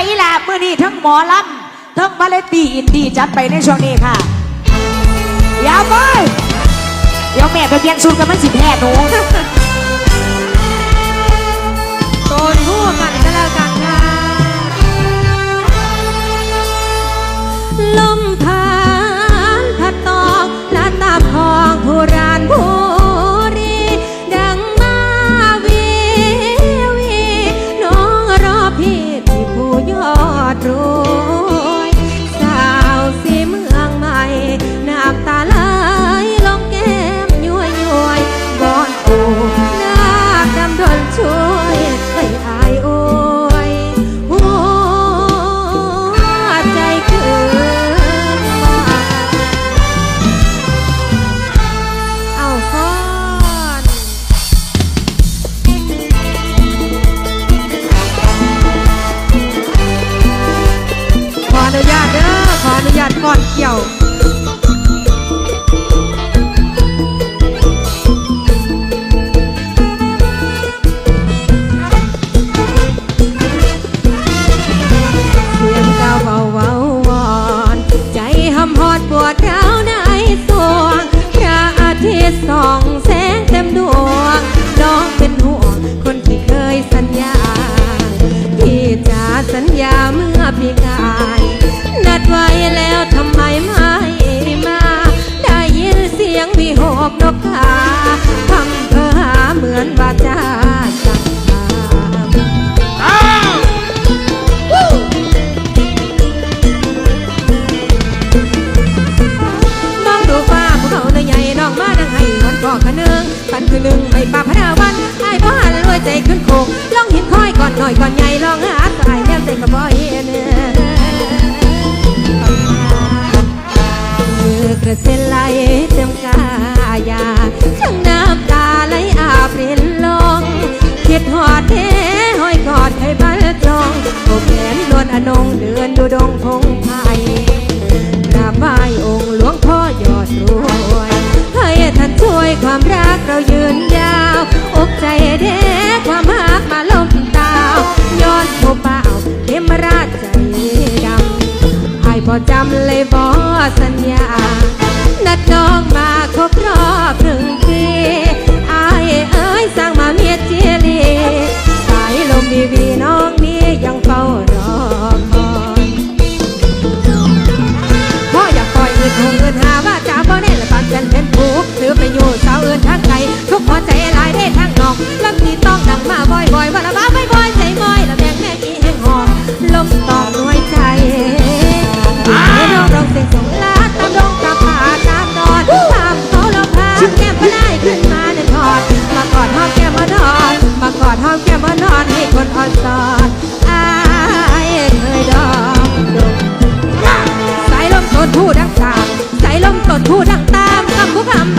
ไปแล้วเมื่อนี้ทั้งหมอลำทั้งมาเลตีอินดีจัดไปในช่วงนี้ค่ะยาวไปเดี๋ยวแม่ไปเปลี่ยนชุดกันมันสิแพ้หนู กี่ยวเกาเบาเาหวอน ใจหำหอดปวดร้าวในสวงพระอาทิตย์ส่องแสงเต็มดวง น้องเป็นห่วงคนที่เคยสัญญา พี่จ๋าสัญญาเมื่อพี่กา กนกขาทำเธอหาเหมือนว่าจ้าจังนมองดูฟ้าภูเขาในใหญ่น้องมาดังให้นอนกอกระเนองปันคือหนึ่งไม่ปาพนาวันไอ้พ่อหานรวยใจขึ้นโคงลองหินคอยก่อนหน่อยก่อนใหญ่ลองหาตายแล้วใจกระบอยเนี่ย que se la home. นอนให้คนอ่อนสอนอายเคยดองดมสายลมต้นผู้ดังสามสายลมต้นผู้ดังตามคำผู้คำ